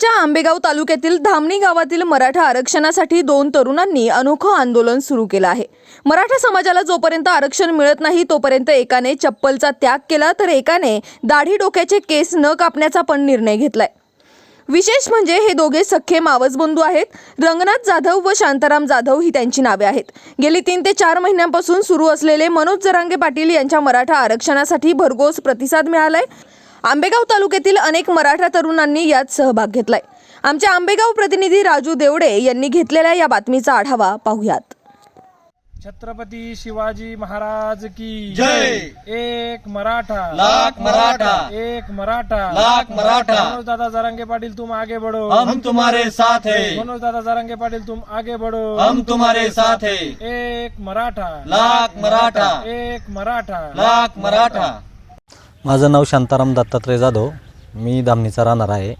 पुण्याच्या आंबेगाव तालुक्यातील धामणी गावातील मराठा आरक्षणासाठी दोन तरुणांनी अनोखं आंदोलन सुरू केलं आहे. मराठा समाजाला जोपर्यंत आरक्षण मिळत नाही तोपर्यंत एकाने चप्पलचा त्याग केला तर एकाने दाढी डोक्याचे केस न कापण्याचा पण निर्णय घेतलाय. विशेष म्हणजे हे दोघे सख्खे मावस बंधू आहेत. रंगनाथ जाधव व शांताराम जाधव ही त्यांची नावे आहेत. गेली तीन ते चार महिन्यांपासून सुरू असलेले मनोज जरांगे पाटील यांच्या मराठा आरक्षणासाठी भरघोस प्रतिसाद मिळालाय. आंबेगाव तालुक्यातील अनेक मराठा तरुणांनी यात सहभाग घेतलाय. आमचे आंबेगाव प्रतिनिधी राजू देवडे यांनी घेतलेल्या या बातमीचा आढावा पाहूयात. छत्रपती शिवाजी महाराज की जय. एक मराठा. लाख मराठा. एक मराठा. लाख मराठा. मनोज दादा जरांगे पाटील तुम आगे बढ़ो. हम तुम्हारे साथ हैं. मनोज दादा जरांगे पाटील तुम आगे बढ़ो. हम तुम्हारे साथ हैं. एक मराठा. लाख मराठा. एक मराठा. लाख मराठा. माझं नाव शांताराम दत्तात्रय जाधव. मी धामणीचा राहणार आहे.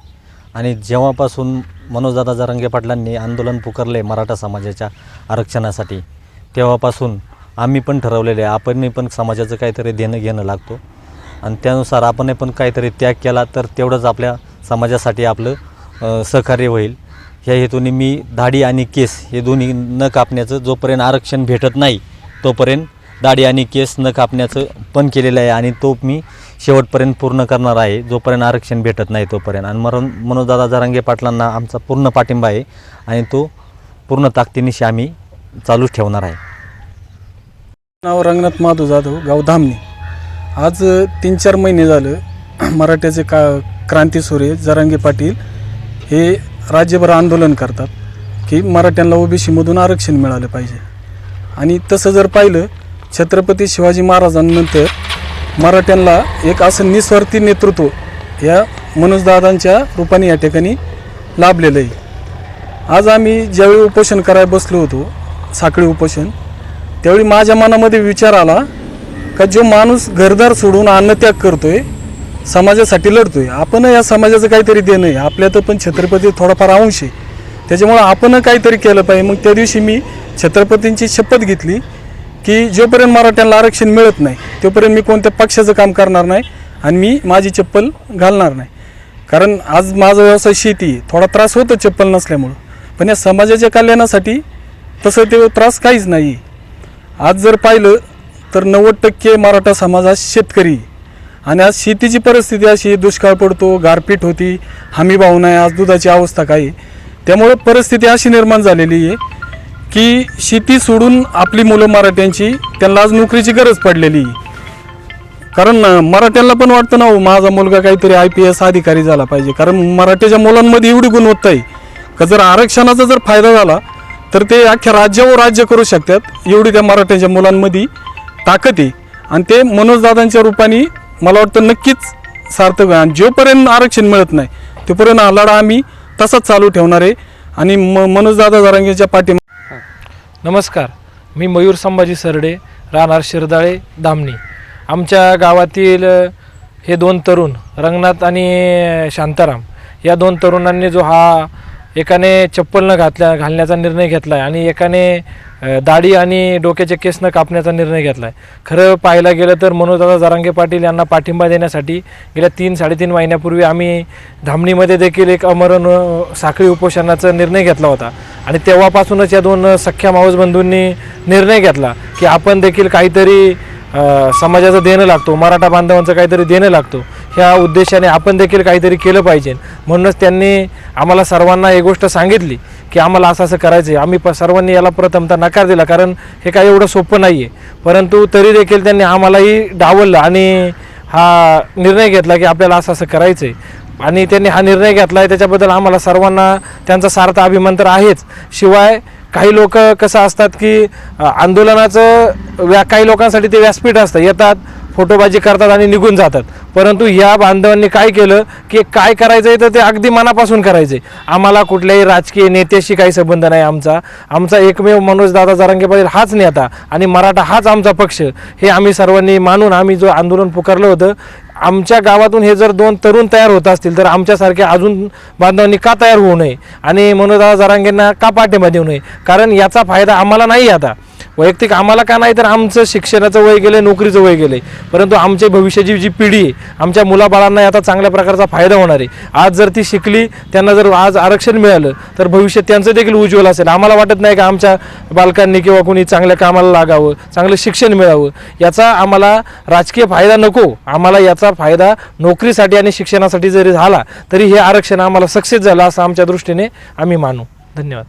आणि जेव्हापासून मनोजदादा जरांगे पाटलांनी आंदोलन पुकारले मराठा समाजाच्या आरक्षणासाठी तेव्हापासून आम्ही पण ठरवलेले आहे आपणही पण समाजाचं काहीतरी देणं घेणं लागतो. आणि त्यानुसार आपण पण काहीतरी त्याग केला तर तेवढंच आपल्या समाजासाठी आपलं सहकार्य होईल. ह्या हेतूने मी दाढी आणि केस हे दोन्ही न कापण्याचं जोपर्यंत आरक्षण भेटत नाही तोपर्यंत दाढी आणि केस न कापण्याचं पण केलेलं आहे. आणि तो मी शेवटपर्यंत पूर्ण करणार आहे. जोपर्यंत आरक्षण भेटत नाही तोपर्यंत. आणि मरण मनोजदादा जरांगे पाटलांना आमचा पूर्ण पाठिंबा आहे आणि तो पूर्ण ताकदीनिशी आम्ही चालूच ठेवणार आहे. नाव रंगनाथ माधव जाधव गाव धामणी. आज तीन चार महिने झालं मराठ्याचे का क्रांती सूर्य जरांगे पाटील. हे राज्यभर आंदोलन करतात की मराठ्यांना ओबीसीमधून आरक्षण मिळालं पाहिजे. आणि तसं जर पाहिलं छत्रपती शिवाजी महाराजांनंतर मराठ्यांना एक असं निस्वार्थी नेतृत्व या मनोजदादांच्या रूपाने या ठिकाणी लाभलेलं आहे. आज आम्ही ज्यावेळी उपोषण करायला बसलो होतो साखळी उपोषण त्यावेळी माझ्या मनामध्ये विचार आला का जो माणूस घरदार सोडून अन्नत्याग करतोय समाजासाठी लढतोय आपण या समाजाचं काहीतरी देणं आहे. आपल्यात पण छत्रपती थोडाफार अंश आहे. त्याच्यामुळं आपण काहीतरी केलं पाहिजे. मग त्या दिवशी मी छत्रपतींची शपथ घेतली. की जोपर्यंत मराठ्यांना आरक्षण मिळत नाही तोपर्यंत मी कोणत्या पक्षाचं काम करणार नाही आणि मी माझी चप्पल घालणार नाही. कारण आज माझा व्यवसाय शेती आहे. थोडा त्रास होतो चप्पल नसल्यामुळं. पण या समाजाच्या कल्याणासाठी तसं ते त्रास काहीच नाही आज जर पाहिलं तर नव्वद टक्के मराठा समाज हा शेतकरी आणि आज शेतीची परिस्थिती अशी दुष्काळ पडतो गारपीट होती हमी भाव नाही आज दुधाची अवस्था काही त्यामुळं परिस्थिती अशी निर्माण झालेली आहे की शेती सोडून आपली मुलं मराठ्यांची त्यांना आज नोकरीची गरज पडलेली. कारण मराठ्यांना पण वाटतं ना हो माझा मुलगा काहीतरी आय पी एस अधिकारी झाला पाहिजे. कारण मराठ्याच्या मुलांमध्ये एवढी गुणवत्ता आहे का जर आरक्षणाचा जर फायदा झाला तर ते अख्ख्या राज्यावर राज्य करू शकतात. एवढी त्या मराठ्यांच्या मुलांमध्ये ताकद आहे. आणि ते मनोजदादांच्या रूपाने मला वाटतं नक्कीच सार्थक आहे. आणि जोपर्यंत आरक्षण मिळत नाही तोपर्यंत हा लढा आम्ही तसाच चालू ठेवणार आहे. आणि म मनोजदादा जरांगेच्या पाठी नमस्कार मी मयूर संभाजी सरडे राहणार शिरदाळे दामणी. आमच्या गावातील हे दोन तरुण रंगनाथ आणि शांताराम या दोन तरुणांनी जो हा एकाने चप्पल न घातल्या घालण्याचा निर्णय घेतला आहे आणि एकाने दाढी आणि डोक्याचे केस न कापण्याचा निर्णय घेतला आहे खरं पाहायला गेलं तर मनोजदादा जारांगे पाटील यांना पाठिंबा देण्यासाठी गेल्या तीन साडेतीन महिन्यापूर्वी आम्ही धामणीमध्ये देखील एक अमरण साखळी उपोषणाचा निर्णय घेतला होता. आणि तेव्हापासूनच या दोन सख्या माऊस बंधूंनी निर्णय घेतला की आपण देखील काहीतरी समाजाचं देणं लागतो मराठा बांधवांचं काहीतरी देणं लागतो. ह्या उद्देशाने आपण देखील काहीतरी केलं पाहिजे. म्हणूनच त्यांनी आम्हाला सर्वांना एक गोष्ट सांगितली की आम्हाला असं असं करायचं आहे आम्ही प सर्वांनी याला प्रथमतः नकार दिला कारण हे काही एवढं सोपं नाही आहे परंतु तरी देखील त्यांनी आम्हालाही डावललं आणि हा निर्णय घेतला की आपल्याला असं असं करायचं आहे आणि त्यांनी हा निर्णय घेतला आहे त्याच्याबद्दल आम्हाला सर्वांना त्यांचा सार्थ अभिमान तर आहेच. शिवाय काही लोक कसं असतात की आंदोलनाचं व्या काही लोकांसाठी ते व्यासपीठ असतं. येतात फोटोबाजी करतात आणि निघून जातात. परंतु ह्या बांधवांनी काय केलं की काय करायचं आहे तर ते अगदी मनापासून करायचं. आहे आम्हाला कुठल्याही राजकीय नेत्याशी काही संबंध नाही आमचा. आमचा एकमेव मनोज दादा जारंगे पाटील हाच नेता आणि मराठा हाच आमचा पक्ष. हे आम्ही सर्वांनी मानून आम्ही जो आंदोलन पुकारलं होतं आमच्या गावातून हे जर दोन तरुण तयार होत असतील तर आमच्यासारख्या अजून बांधवांनी का तयार होऊ नये? आणि मनोदा जरांगेंना का पाठिंबा देऊ नये? कारण याचा फायदा आम्हाला नाही आता. वैयक्तिक आम्हाला का नाही तर आमचं शिक्षणाचं वय गेलं नोकरीचं वय गेलं. परंतु आमच्या भविष्याची जी पिढी आहे आमच्या मुलाबाळांना याचा चांगल्या प्रकारचा फायदा होणार आहे. आज जर ती शिकली त्यांना जर आज आरक्षण मिळालं तर भविष्य त्यांचं देखील उज्ज्वल असेल. आम्हाला वाटत नाही का आमच्या बालकांनी किंवा कोणी चांगल्या कामाला लागावं चांगलं शिक्षण मिळावं? याचा आम्हाला राजकीय फायदा नको. आम्हाला याचा याचा फायदा नोकरीसाठी आणि शिक्षणासाठी जरी झाला तरी हे आरक्षण आम्हाला सक्सेस झालं असं आमच्या दृष्टीने आम्ही मानू. धन्यवाद.